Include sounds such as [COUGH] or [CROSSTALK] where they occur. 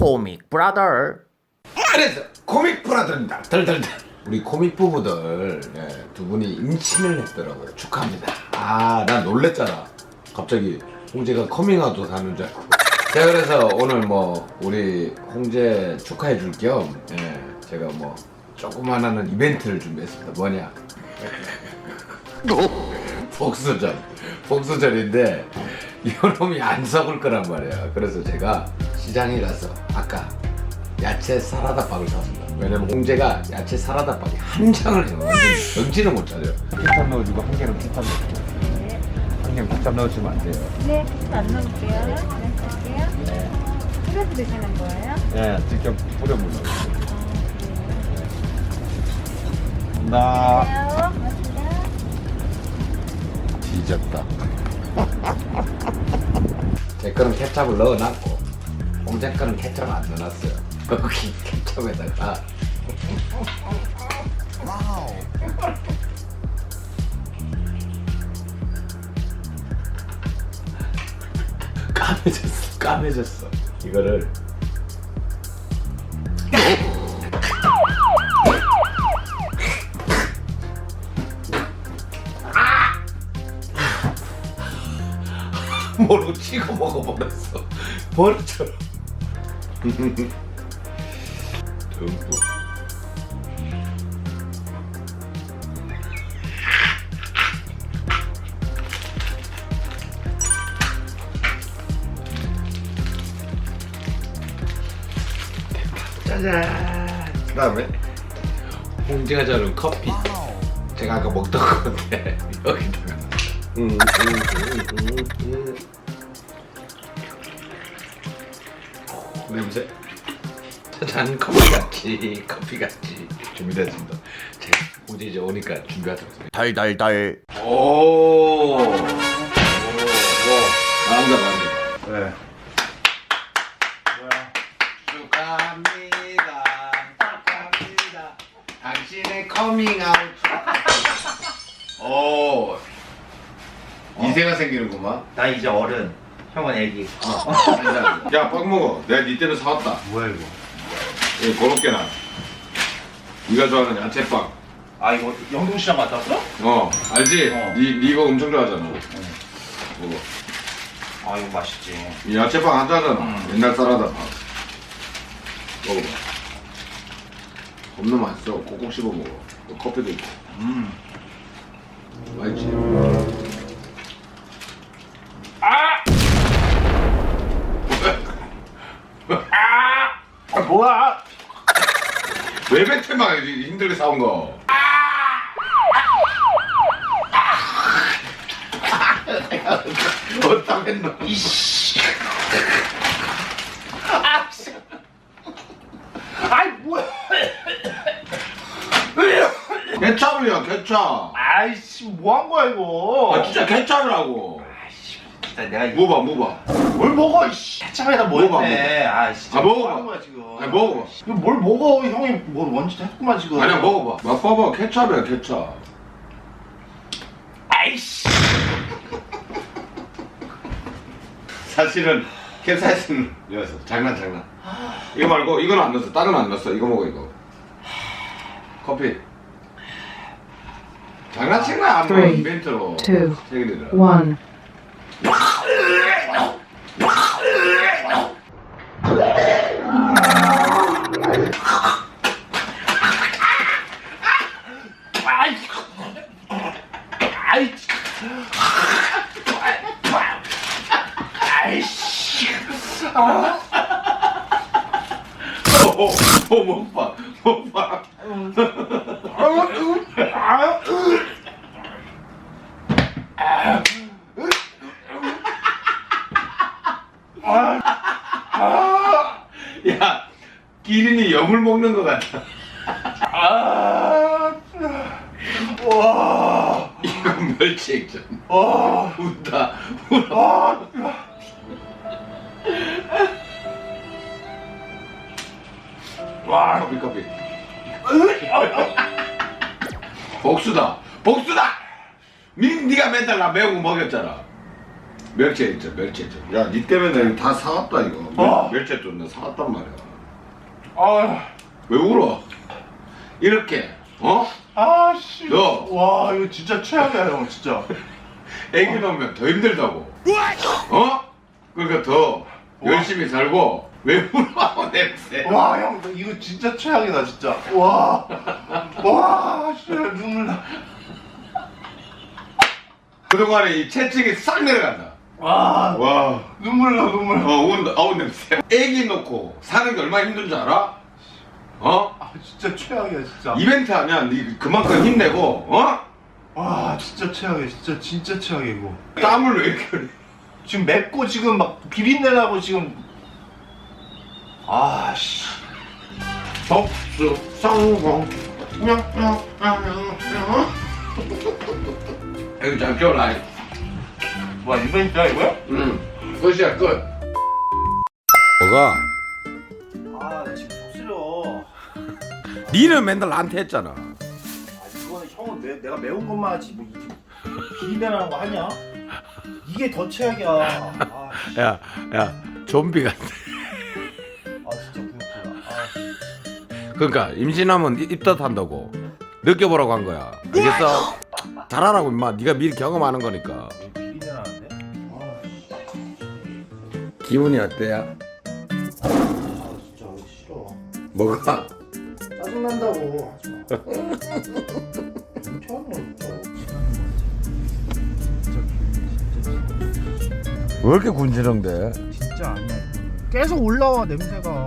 코믹 브라더 그래서 코믹 브라더입니다. 덜덜덜. 우리 코믹 부부들 예, 두 분이 임신을 했더라고요. 축하합니다. 아, 난 놀랬잖아. 갑자기 홍재가 커밍아웃 하는 줄 알고. 자, 그래서 오늘 뭐 우리 홍재 축하해 줄겸 예, 제가 뭐 조그만한 이벤트를 준비했습니다. 뭐냐? 복수전. 복수전인데 이놈이 안 썩을 거란 말이야. 그래서 제가 시장에 가서 아까 야채 사라다 박을 샀습니다. 왜냐면 홍재가 야채 사라다 박이 한 장을 해놓는지 정신을 못 차려. 키탑 넣어주고 한 개는 키탑 넣어주고 한 개는 키탑 넣어주면 안 돼요 네, 안 넣을게요. 네, 할게요. 뿌려서 드시는 거예요? 예 직접 뿌려 먹어요 나 네, 고맙습니다. 뒤졌다 제 거는 케찹을 넣어놨고 거는 케찹을 안 넣어놨어요. 거기 케찹에다가 까매졌어, 까매졌어. 이거를 [LAUGHS] 모르고 치고 먹어버렸어. 버릇처럼. 듬뿍. 짜잔. 그 다음에 홍지가 저는 커피. 제가 아까 먹던 건데 [LAUGHS] 여기다가. 음, 음, 음, 음, 음. 냄새. 짜잔 커피 같지 커피 같지 준비됐습니다. 제가 홍지 이제 오니까 준비하도록 하겠습니다. 달달달 오. 나온다 나온다. 네 축하합니다. 축하합니다. 당신의 커밍아웃. 오. 이세가 생기는구만. 나 이제 어른, 형은 애기. 야, 빵 먹어. 내가 니 때는 사왔다. 뭐야 이거 이 고로케나. 네가 좋아하는 야채빵. 아 이거 영동시장 갔다 왔어? 어, 알지? 어. 니, 니 이거 엄청 좋아하잖아. 먹어. 아 이거 맛있지. 이 야채빵 하자잖아. 음. 옛날 사라다 빵. 먹어봐. 겁나 맛있어. 꼭꼭 씹어 먹어. 또 커피도 있고. 음. 맛있지? 아? 왜 뱉지마 힘들게 사온 거. 어디다 뱉노? 이씨. 아, 씨. 아이 뭐야? 케찹이야 케찹. 아이씨 뭐 한 거야 이거? 아 진짜 케찹이라고. 일단 내가 이거 먹어봐 먹어봐. 뭘 먹어 이씨. 해참에다 뭐 먹어봐, 했네. 아이씨. 아, 먹어봐. 뭐 하는 거야 지금? 아니, 먹어봐. 이거 뭘 먹어? 형이 뭘 원짓 했구만 지금. 아니야 먹어봐. 맛봐봐 케찹이야 케찹. 아이씨. [LAUGHS] 사실은 캡사이신 넣었어. 장난 장난. 이거 말고 이건 안 넣었어. 다른 안 넣었어. 이거 먹어 이거. 커피. 장난친 거야 뭐 Three, 이벤트로. two, one. 아이. 아이. 아이씨. 아. 어, 어, 못 봐. 못 봐. 야, 기린이 염을 먹는 것 같아. 아. 와. 이건 멸치 액젓. 와. 웃다. 울어. 아. 와. 커피, 커피. 복수다. 복수다. 민, 네가 맨날 나 매운 거 먹였잖아. 멸치 있죠 멸치 있죠 야니 때문에 내가 다 사왔다 이거 어. 멸치 좀 내가 사왔단 말이야 아, 왜 울어 이렇게 어? 아, 씨. 너. 와, 이거 진짜 최악이야, 형, 진짜. [LAUGHS] 애기 놓으면 더 힘들다고 어? 그러니까 더 열심히 살고 왜 울어 [LAUGHS] 냄새 와, 형, 너 이거 진짜 최악이다, 진짜. 와, 와, 씨, 눈물 나. 그동안에 이 채찍이 싹 내려간다 와, 와 눈물 나, 눈물 나. 어, 운, 아우 냄새. 애기 놓고 사는 게 얼마나 힘든 줄 알아? 어? 아, 진짜 최악이야, 진짜. 이벤트 하면 니 그만큼 힘내고, 어? 와, 진짜 최악이야, 진짜, 진짜 최악이야, 이거. 땀을 왜 이렇게 흘려? 지금 맵고 지금 막 비린내 나고 지금. 아, 씨. 복수 성공. 이거 잘 껴라. 와, 이벤트야, 이거야? 응. 끝이야, 끝. 뭐가? 니는 맨날 나한테 했잖아. 아, 이거는 형은 내, 내가 매운 것만 하지 뭐 이렇게 비린내나는 거 하냐? 이게 더 최악이야. 아, 씨. 야, 야, 좀비 같아. 아 진짜 부럽다. 아, 그러니까 임신하면 입- 입덧 한다고. 느껴보라고 한 거야. 알겠어? 잘하라고 임마. 네가 미리 경험하는 거니까. 왜 비린내 나는데? 아, 기분이 어때요? 아 진짜 싫어. 뭐가? 짜증 난다고 하지 마. 괜찮아, 진짜. 왜 이렇게 군지렁대? 진짜 아니야. 이거는. 계속 올라와 냄새가. 아.